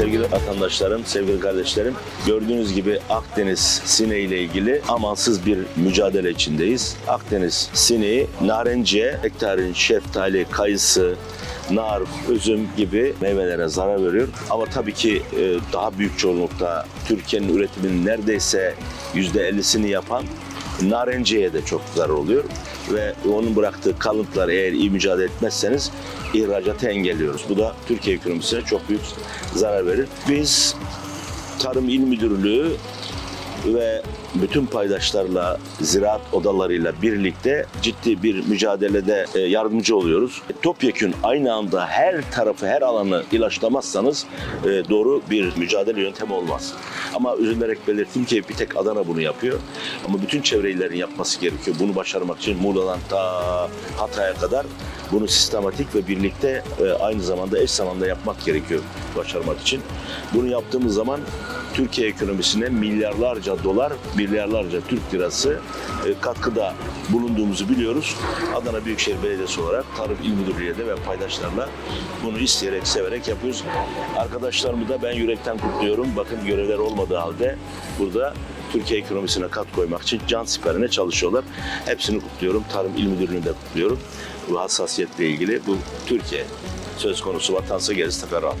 vatandaşlarım, sevgili kardeşlerim. Gördüğünüz gibi Akdeniz sineği ile ilgili amansız bir mücadele içindeyiz. Akdeniz sineği narenciye, nektarin, şeftali, kayısı, nar, üzüm gibi meyvelere zarar veriyor. Ama tabii ki e, daha büyük çoğunlukta Türkiye'nin üretiminin neredeyse %50'sini yapan narenciyeye de çok zarar oluyor. Ve onun bıraktığı kalıntılar eğer iyi mücadele etmezseniz ihracatı engelliyoruz. Bu da Türkiye ekonomisine çok büyük zarar verir. Biz Tarım İl Müdürlüğü ve bütün paydaşlarla, ziraat odalarıyla birlikte ciddi bir mücadelede e, yardımcı oluyoruz. Topyekün aynı anda her tarafı, her alanı ilaçlamazsanız e, doğru bir mücadele yöntemi olmaz. Ama üzülerek belirttim ki bir tek Adana bunu yapıyor. Ama bütün çevre yapması gerekiyor. Bunu başarmak için Muğla'dan ta Hatay'a kadar bunu sistematik ve birlikte e, aynı zamanda eş zamanlı yapmak gerekiyor başarmak için. Bunu yaptığımız zaman Türkiye ekonomisine milyarlarca dolar, milyarlarca Türk lirası e, katkıda bulunduğumuzu biliyoruz. Adana Büyükşehir Belediyesi olarak Tarım İl Müdürlüğü'yle de ve paydaşlarla bunu isteyerek, severek yapıyoruz. Arkadaşlarımı da ben yürekten kutluyorum. Bakın görevler olmadığı halde burada Türkiye ekonomisine kat koymak için can siperine çalışıyorlar. Hepsini kutluyorum. Tarım İl Müdürlüğü'nü de kutluyorum. Bu hassasiyetle ilgili bu Türkiye söz konusu vatansa gerisi teferruat.